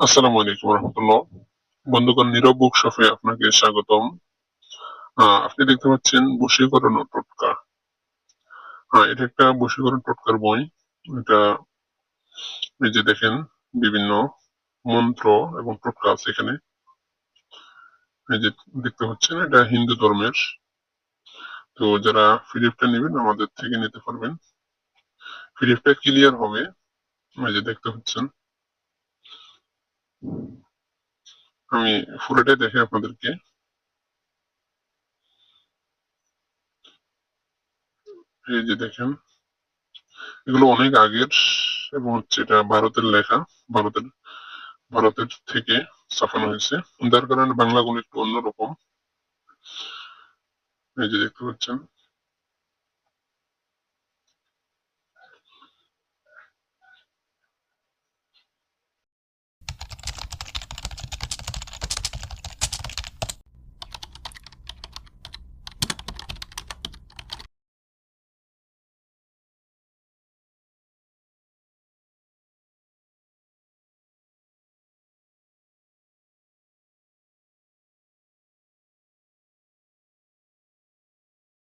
আসসালামু আলাইকুম রহমতুল্লাহ। বন্ধুগণ, নীরব বুক শপে আপনাকে স্বাগতম। আপনি দেখতে পাচ্ছেন বশীকরণ ও টোটকা। হ্যাঁ এটা একটা বশীকরণ টোটকার বই। এটা এই যে দেখেন, বিভিন্ন মন্ত্র এবং টোটকা আছে এখানে। এই যে দেখতে পাচ্ছেন, এটা হিন্দু ধর্মের। তো যারা পিডিএফটা নেবেন, আমাদের থেকে নিতে পারবেন। পিডিএফটা ক্লিয়ার হবে। এই যে দেখতে পাচ্ছেন। আমি পুরোটাই দেখে আপনাদেরকে এই যে দেখেন, এগুলো অনেক আগের এবং হচ্ছে এটা ভারতের লেখা, ভারতের ভারতের থেকে ছাপানো হয়েছে। যার কারণে বাংলাগুলো একটু অন্যরকম। এই যে দেখতে পাচ্ছেন